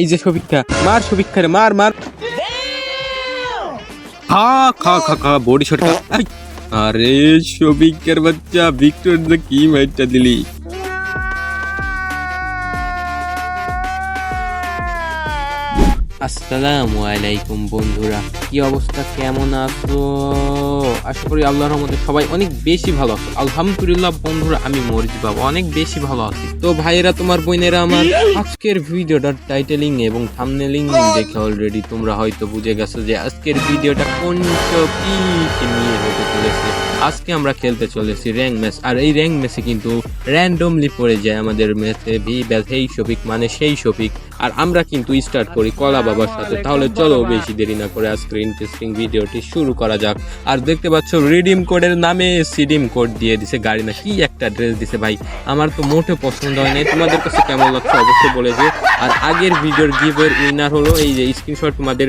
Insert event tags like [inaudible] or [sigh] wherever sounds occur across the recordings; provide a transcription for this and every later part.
এই যে সবিক্ষা, মার সবিক্ষা রে মার মার। খা খা খা খা, বডি শট আরে সবিকের বাচ্চা, ভিক্টর দা কি মাইটটা দিলি? আসসালামু আলাইকুম বন্ধুরা, কি অবস্থা? কেমন আছো? আশা করি আল্লাহর রহমতে সবাই অনেক বেশি ভালো আছো। আলহামদুলিল্লাহ বন্ধুরা, আমি মরিজ বাবা, অনেক বেশি ভালো আছি। তো ভাইয়েরা, তোমার বোনেরা আমার আজকের ভিডিওটার টাইটেলিং এবং থামনেলিং দেখে অলরেডি তোমরা হয়তো বুঝে গেছো যে আজকের ভিডিওটা কোন নিয়ে হতে চলেছে। আজকে আমরা খেলতে চলেছি র্যাঙ্ক ম্যাচ, আর এই র্যাঙ্ক ম্যাচে কিন্তু র্যান্ডমলি পড়ে যায় আমাদের ম্যাচে, ভি ব্যাস, এই শফিক মানে সেই শফিক আর আমরা কিন্তু স্টার্ট করি কলা বাবার সাথে। তাহলে চলো বেশি দেরি না করে আজকের ইন্টারেস্টিং ভিডিওটি শুরু করা যাক। আর দেখতে পাচ্ছ রিডিম কোডের নামে সিডিম কোড দিয়ে দিছে। গাড়ি না, কি একটা ড্রেস দিছে ভাই? আমার তো মোটে পছন্দ হয় নাই। তোমাদের কাছে কেমন লাগছে অবশ্যই বলে যে আর আগের ভিডিওর গিভের উইনার হলো, এই যে স্ক্রিনশট তোমাদের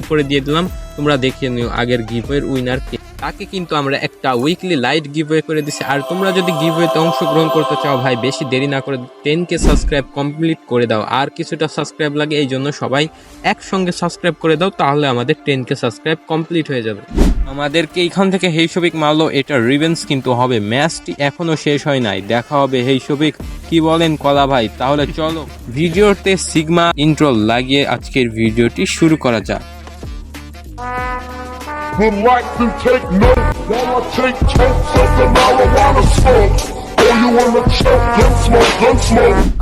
উপরে দিয়ে দিলাম। তোমরা দেখে নিও আগের গিভের উইনার কে তাকে কিন্তু আমরা একটা উইকলি লাইট গিভওয়ে করে দিছি। আর তোমরা যদি গিভওয়েতে অংশগ্রহণ করতে চাও ভাই, বেশি দেরি না করে টেন কে সাবস্ক্রাইব কমপ্লিট করে দাও। আর কিছুটা সাবস্ক্রাইব লাগে, এই জন্য সবাই একসঙ্গে সাবস্ক্রাইব করে দাও, তাহলে আমাদের টেন কে সাবস্ক্রাইব কমপ্লিট হয়ে যাবে। আমাদেরকে এইখান থেকে হেইসবিক মারলো, এটা রিভেন্স কিন্তু হবে। ম্যাচটি এখনও শেষ হয় নাই, দেখা হবে হেইসবিক কি বলেন কলা ভাই? তাহলে চলো, ভিডিওতে সিগমা ইন্ট্রো লাগিয়ে আজকের ভিডিওটি শুরু করা যাক। Would like to take notes while I take totes of the marijuana smoke. Oh.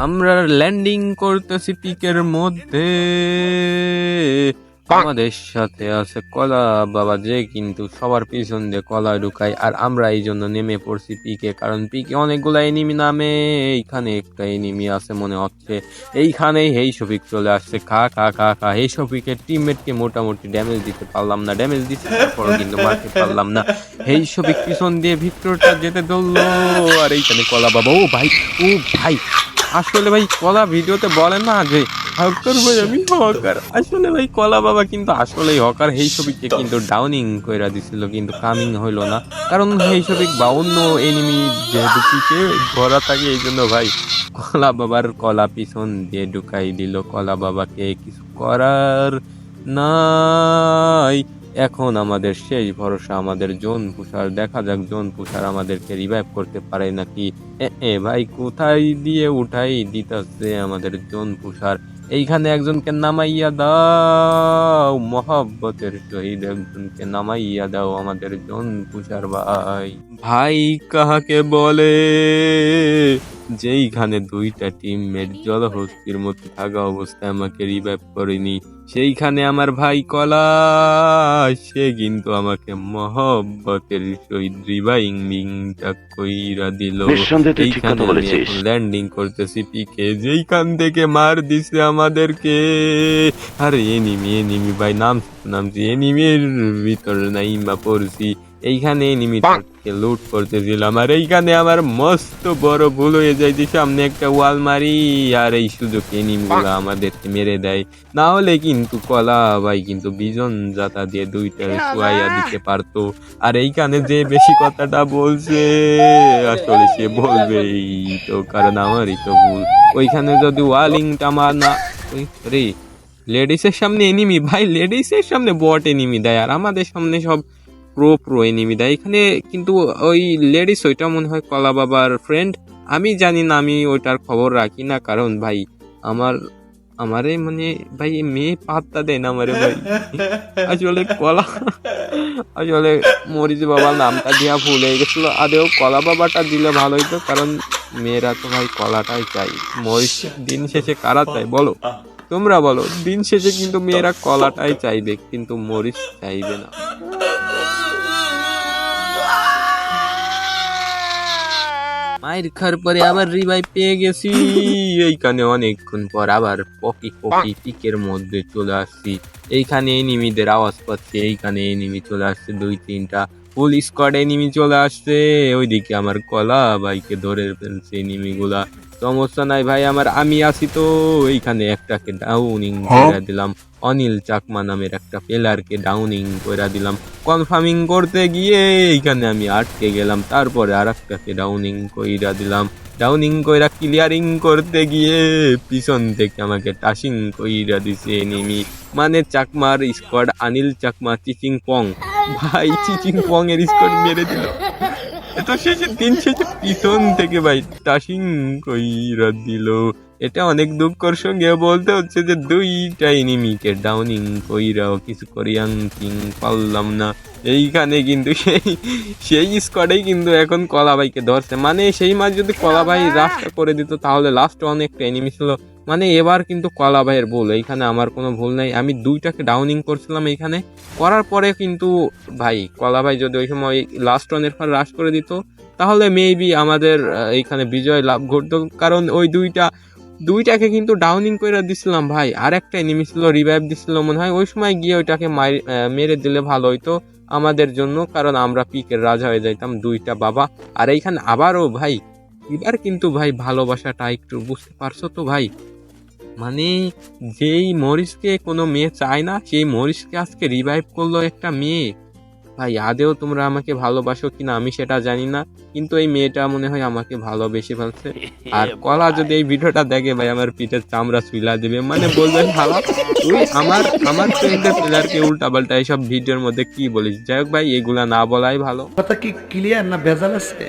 আমরা ল্যান্ডিং করতেছি পিকের মধ্যে আমাদের সাথে আছে কলা বাবা যে কিন্তু সবার পিছন দিয়ে কলা ঢুকায়, আর আমরা এই জন্য নেমে পড়ছি পিকে, কারণ পিকে অনেকগুলো এনিমি নামে, এইখানে একটা এনিমি আছে মনে হচ্ছে। এইখানেই হেই শফিক চলে আসছে, খা খা খা খা। হেই শফিকের টিমমেটকে মোটামুটি ড্যামেজ দিতে পারলাম না। ড্যামেজ দিতে তারপরও কিন্তু মারতে পারলাম না। হেই শফিক পিছন দিয়ে ভিক্টরটা যেতে ধরলো, আর এইখানে কলা বাবা। ও ভাই ও ভাই। আসলে ভাই, কলা ভিডিওতে বলে না যে হকার ভাই আমি হকার। আসলে ভাই কলা বাবা কিন্তু আসলেই হকার। হেই ছবিকে কিন্তু ডাউনিং কইরা দিছিল কিন্তু কামিং হইল না। কারণ হেই ছবি বা অন্য এনিমি যেহেতু পিছে ঘোরা থাকে এই জন্য ভাই কলা বাবার কলা পিছন দিয়ে ঢুকাই দিল। কলা বাবাকে কিছু করার নাই। এখন আমাদের শেষ ভরসা আমাদের জোন পুষার। দেখা যাক জোন পুষার আমাদেরকে রিভাইভ করতে পারে নাকি? এ এ ভাই কোথায় দিয়ে উঠাই দিতেছে আমাদের জোন পুষার? এইখানে একজনকে নামাইয়া দাও, মহাব্বতের শহীদ একজনকে নামাইয়া দাও আমাদের জন পুষার ভাই। ভাই কাহাকে বলে? যেইখানে দুইটা টিমমেট জলহস্তির মতো থাকা অবস্থায় আমাকে রিভাইভ করেনি সেইখানে আমার ভাই কলা সে কিন্তু আমাকে মহব্বতের সহিত রিভাইং বিংটা কইরা দিল। এইখানে ল্যান্ডিং করতেছি পিকে যেইখান থেকে মার দিছে আমাদেরকে। আরে এনিমি এনিমি ভাই নাম নামছি। এনিমির ভিতরে নাইমা পড়ছি। এইখানে এনিমিটাকে লুট করতেছিলাম আর এইখানে আমার মস্ত বড় ভুল হয়ে যায় যে সামনে একটা ওয়াল মারি আর এই সুযোগ এনিমিগুলো আমাদেরকে মেরে দেয়। না হলে কিন্তু কলা ভাই কিন্তু বিজন জাতা দিয়ে দুইটা শুয়াইয়া দিতে পারতো। আর এইখানে যে বেশি কথাটা বলছে আসলে সে বলবেই তো কারণ আমারই তো ভুল। ওইখানে যদি ওয়ালিংটা আমার না রে লেডিসের সামনে এনিমি ভাই লেডিসের সামনে বট এনিমি দেয় আর আমাদের সামনে সব প্রো প্রো এখানে কিন্তু ওই লেডিস, ওইটা মনে হয় কলা বাবার ফ্রেন্ড আমি জানি না, আমি ওইটার খবর রাখি না, কারণ ভাই, আমার, আমারে মানে ভাই, মেয়ে পাত্তা দেয় না আমারে ভাই। আসলে কলা আসলে মরিচ বাবার নামটা দিয়া ভুল হয়ে গেছিল। আদেও কলা বাবাটা দিলে ভালো হইতো, কারণ মেয়েরা তো ভাই কলাটাই চাই মরিচ দিন শেষে কারা চাই বলো? তোমরা বলো, দিন শেষে কিন্তু মেয়েরা কলাটাই চাইবে, কিন্তু মরিচ চাইবে না। মায়ের খার পরে আবার রিভাইভ পেয়ে গেছি। এইখানে অনেকক্ষণ পর আবার পকি পকি পিকের মধ্যে চলে আসছি। এইখানে এনিমিদের আওয়াজ পাচ্ছি এইখানে এনিমি চলে আসছে দুই তিনটা ফুল স্কোয়াড এনিমি চলে আসছে। ওইদিকে আমার কলা বাইকে ধরে ফেলছে এনিমিগুলা সমস্যা নাই ভাই আমার আমি আছি তো। এইখানে একটাকে ডাউনিং দিলাম। অনিল চাকমা নামের একটা প্লেয়ারকে ডাউনিং করে দিলাম। কনফার্মিং করতে গিয়ে এইখানে আমি আটকে গেলাম, তারপরে আর একটাকে ডাউনিং কইরা দিলাম। ডাউনিং কইরা ক্লিয়ারিং করতে গিয়ে পিছন থেকে আমাকে টাসিং কইরা দিছে এনিমি মানে চাকমার স্কোয়াড অনিল চাকমা চিচিং পং ভাই চিচিং পং এর স্কোয়াড মেরে দিল। এত শেষে দিন শেষে পিছন থেকে ভাই টাসিং কইরা দিল। এটা অনেক দুঃখর সঙ্গে বলতে হচ্ছে যে দুইটা এনিমিকে ডাউনিং কইরাও কিছু করিয়াং কিং পারলাম না। এইখানে কিন্তু সেই সেই স্কোয়াডেই কিন্তু এখন কলাবাইকে ধরছে। মানে সেই মাছ যদি কলাবাই রাস্তা করে দিত তাহলে লাস্ট অনেকটা এনিমি ছিল। মানে এবার কিন্তু কলাবাইয়ের ভুল। এইখানে আমার কোনো ভুল নাই। আমি দুইটাকে ডাউনিং করছিলাম এইখানে। করার পরে কিন্তু ভাই কলাবাই যদি ওই সময় লাস্ট রানের পর রাশ করে দিত তাহলে মেবি আমাদের এইখানে বিজয় লাভ ঘটতো। কারণ ওই দুইটা দুইটাকে কিন্তু ডাউনিং করে দিছিলাম ভাই। আর একটা এনিমি ছিল রিভাইভ দিছিল মনে হয়। ওই সময় গিয়ে ওইটাকে মার- দিলে ভালো হইতো আমাদের জন্য, কারণ আমরা পিকের রাজা হয়ে যাইতাম, দুইটা বাবা। আর এইখানে আবারও ভাই, এবার কিন্তু ভাই ভালোবাসাটা একটু বুঝতে পারছ তো ভাই? মানে যেই মরিসকে কোনো মেয়ে চায় না, সেই মরিসকে আজকে রিভাইভ করল একটা মেয়ে। ভাই আদেও তোমরা আমাকে ভালোবাসো কিনা আমি সেটা জানি না কিন্তু এই মেয়েটা মনে হয় আমাকে ভালোবেসে ফেলছে। আর [laughs] কলা যদি এই ভিডিওটা দেখে ভাই আমার পিঠের চামড়া চুইলা দেবে মানে বলবে ভালো তুই আমার আমার ফ্রেন্ডের প্লেয়ারকে উল্টা পাল্টা এইসব ভিডিওর মধ্যে কি বলিস? যাই হোক ভাই এগুলা না বলাই ভালো। কথা কি ক্লিয়ার না ভেজাল আছে?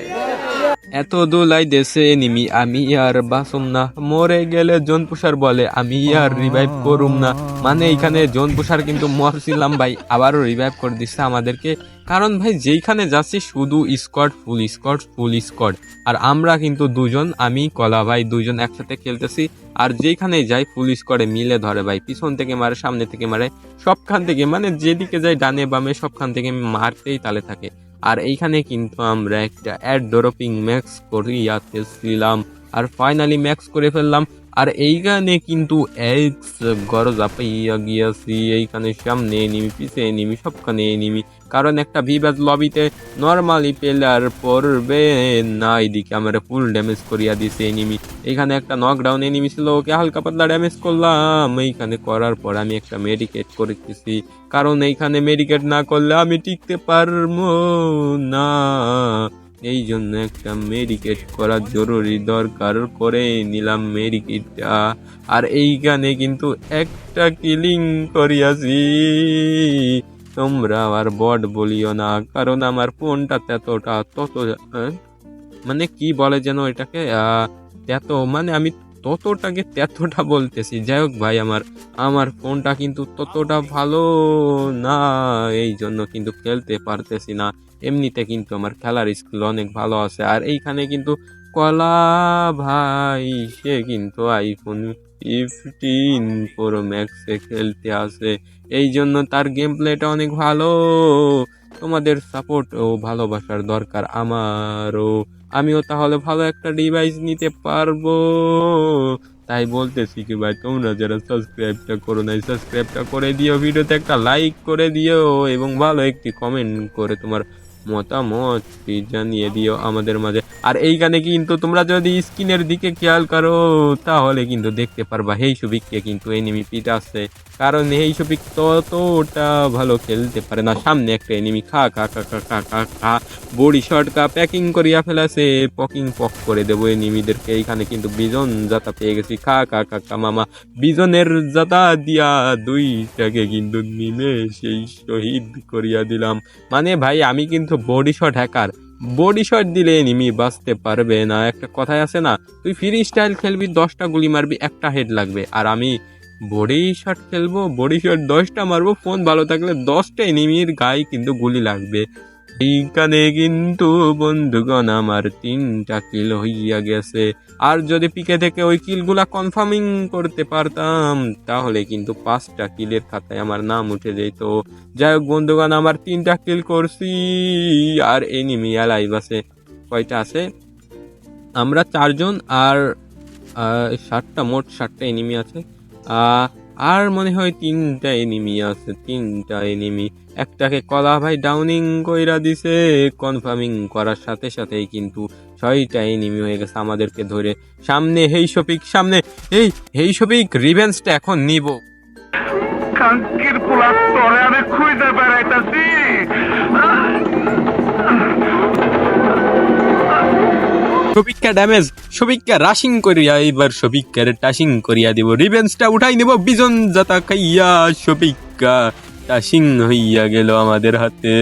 এত দোলাই দেশে নিমি, আমি আর বাসুম না। মরে গেলে জন পুষার বলে, আমি আর রিভাইভ করুম না। মানে এইখানে জন পুষার কিন্তু মরছিলাম ভাই, আবারও রিভাইভ করে দিচ্ছে আমাদেরকে। কারণ ভাই, যেইখানে যাচ্ছি শুধু squad full squad full squad আর আমরা কিন্তু দুজন, আমি, কলা ভাই, দুজন একসাথে খেলতেছি। আর যেখানে যাই ফুল স্কোয়াডে মিলে ধরে ভাই। পিছন থেকে মারে, সামনে থেকে মারে, সবখান থেকে মানে যেদিকে যাই, ডানে বামে সবখান থেকে মারতেই তালে থাকে। আর এইখানে কিন্তু আমরা একটা অ্যাড ড্রপিং ম্যাক্স করিয়াতেছিলাম আর ফাইনালি ম্যাক্স করে ফেললাম। আর এইখানে কিন্তু এক্স গরজা পাইয়া গিয়াছি এইখানে সামনে নিমি, পিছে নিমি, সবখানে নিমি। কারণ একটা ভিভাজ লবিতে নর্মালি প্লেয়ার পড়বে না এইদিকে আমরা ফুল ড্যামেজ করিয়া দিছে এনিমি এইখানে একটা নকডাউন এনিমি ছিল, ওকে হালকা পাতলা ড্যামেজ করলাম। এইখানে করার পর আমি একটা মেডিকেট করেছি কারণ এইখানে মেডিকেট না করলে আমি টিকতে পারব না। এই জন্য একটা মেডিকেট করা জরুরি দরকার করে নিলাম মেডিকেটটা আর এইখানে কিন্তু একটা কিলিং করিয়াছি। তোমরা আর বট বলিও না, কারণ আমার ফোনটা ততটা, তত মানে কি বলে যেন এটাকে এত তেত মানে আমি ততটাকে তেতটা বলতেছি। যাই হোক ভাই, আমার আমার ফোনটা কিন্তু ততটা ভালো না, এই জন্য কিন্তু খেলতে পারতেছি না। এমনিতে কিন্তু আমার খেলার স্কিল অনেক ভালো আছে। আর এইখানে কিন্তু কলা ভাই, সে কিন্তু আইফোন ফিফটিন প্রো ম্যাক্সে খেলতে আসে। এই জন্য তার গেম প্লেটা অনেক ভালো। তোমাদের সাপোর্ট ও ভালোবাসার দরকার আমারও। আমিও তাহলে ভালো একটা ডিভাইস নিতে পারব। তাই বলতেছি কি ভাই, তোমরা যারা সাবস্ক্রাইবটা করো নাই সাবস্ক্রাইবটা করে দিও, ভিডিওতে একটা লাইক করে দিও এবং ভালো একটি কমেন্ট করে তোমার মতামত জানিয়ে দিও আমাদের মাঝে। আর এইখানে কিন্তু তোমরা যদি স্ক্রিনের দিকে খেয়াল করো, তাহলে কিন্তু দেখতে পারবা হেই সুবিককে কিন্তু এনিমি পিট আছে। কারণ এই সুবিক ততটা ভালো খেলতে পারে না। সামনে একটা এনিমি খা খা খা খা খা খা খা। বড়ি শর্টকা প্যাকিং করিয়া ফেলাছে পকিং পক করে দেবো এনিমিদেরকে এইখানে কিন্তু বিজন জাতা পেয়ে গেছি। খা খা খা খা, মামা। বিজনের জাতা দিয়া দুইটাকে কিন্তু নিমে সেই শহীদ করিয়া দিলাম। মানে ভাই, আমি কিন্তু body shot hacker body shot দিলে নিমি বাঁচতে পারবে না। একটা কথাই আছে না, তুই ফ্রি স্টাইল খেলবি, দশটা গুলি মারবি, একটা হেড লাগবে। আর আমি বডি শট খেলব বডি শট দশটা মারবো ফোন ভালো থাকলে দশটা নিমির গায়ে কিন্তু গুলি লাগবে। এইখানে কিন্তু বন্ধুগণ আমার তিনটা কিল হইয়া গেছে। আর যদি পিকে থেকে ওই কিলগুলা কনফার্মিং করতে পারতাম, তাহলে কিন্তু পাঁচটা কিলের খাতায় আমার নাম উঠে যেত। যাই হোক বন্ধুগণ, আমার তিনটা কিল করছি, আর এনিমি লাইভ আছে। কয়টা আছে? আমরা চারজন, আর ষাটটা মোট ষাটটা এনিমি আছে। আর মনে হয় তিনটা এনিমি আছে, তিনটা এনিমি একটাকে কলা ভাই ডাউনিং কইরা দিছে কনফার্মিং করার সাথে সাথে কিন্তু ছয়টা এনিমি হয়ে গেছে আমাদেরকে ধরে। সামনে, হেই শফিক, সামনে, এই, হেই শফিক রিভেন্সটা এখন নিব। কাঙ্কির পোলা তরে আমি খুঁজতে বেড়াইতাছি শফিককে ড্যামেজ শফিককে রাশিং করিয়া এবার শফিককে টাশিং করিয়া দিব। রিভেন্সটা উঠাই নিব, বিজন জাতা খাইয়া শফিকা টাশিং হইয়া গেল আমাদের হাতে।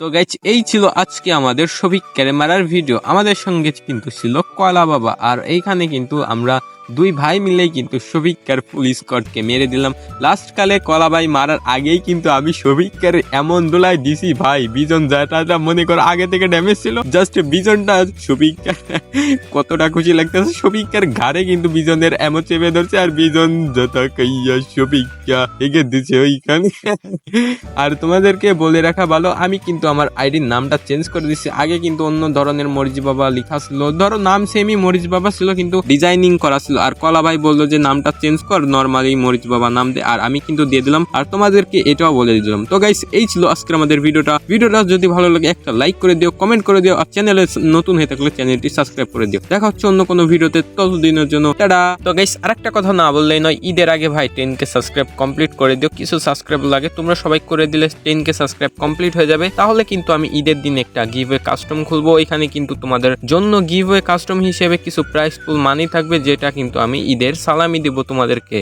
তো গাইজ এই ছিল আজকে আমাদের সবিক ক্যারেমারার ভিডিও আমাদের সঙ্গে কিন্তু ছিল কয়লা বাবা, আর এইখানে কিন্তু আমরা দুই ভাই মিলেই কিন্তু সবিককার ফুল স্কটকে মেরে দিলাম। লাস্ট কালে কলা ভাই মারার আগেই কিন্তু আমি সবিককার এমন দোলায় দিছি, ভাই, বিজন যাটা মনে করো আগে থেকে ড্যামেজ ছিল। জাস্ট বিজনটা সবিককার [laughs] কতটা খুশি লাগতেছে। সবিককার ঘাড়ে কিন্তু বিজনের এমন চেপে ধরছে, আর বিজন যত কাইয়া সবিকা এগে দিছে ওইখানে। [laughs] আর তোমাদেরকে বলে রাখা ভালো, আমি কিন্তু আমার আইডির নামটা চেঞ্জ করে দিচ্ছি আগে কিন্তু অন্য ধরনের মরিচ বাবা লেখা ছিল। ধরো নাম সেমি মরিচ বাবা ছিল, কিন্তু ডিজাইনিং করা ছিল। আর কলা ভাই বলল যে, নামটা চেঞ্জ কর নর্মালি মরিচ বাবা নাম দে। আর আমি কিন্তু দিয়ে দিলাম, আর তোমাদেরকে এটাও বলে দিলাম। তো গাইস এই ছিল আজকের আমাদের ভিডিওটা। ভিডিওটা যদি ভালো লাগে, একটা লাইক করে দিও কমেন্ট করে দিও, আর চ্যানেলে নতুন হয়ে থাকলে চ্যানেলটি সাবস্ক্রাইব করে দিও। দেখা হচ্ছে অন্য কোনো ভিডিওতে ততদিনের জন্য। টাটা! তো গাইস আরেকটা কথা না বললেই নয়, ঈদের আগে ভাই টেন কে সাবস্ক্রাইব কমপ্লিট করে দিও। কিছু সাবস্ক্রাইব লাগে, তোমরা সবাই করে দিলে টেন কে সাবস্ক্রাইব কমপ্লিট হয়ে যাবে। তাহলে কিন্তু আমি ঈদের দিন একটা গিভওয়ে কাস্টম খুলবো। এখানে কিন্তু তোমাদের জন্য গিভওয়ে কাস্টম হিসেবে কিছু প্রাইস পুল মানি থাকবে, যেটা কিন্তু আমি ঈদের সালামি দেব তোমাদেরকে।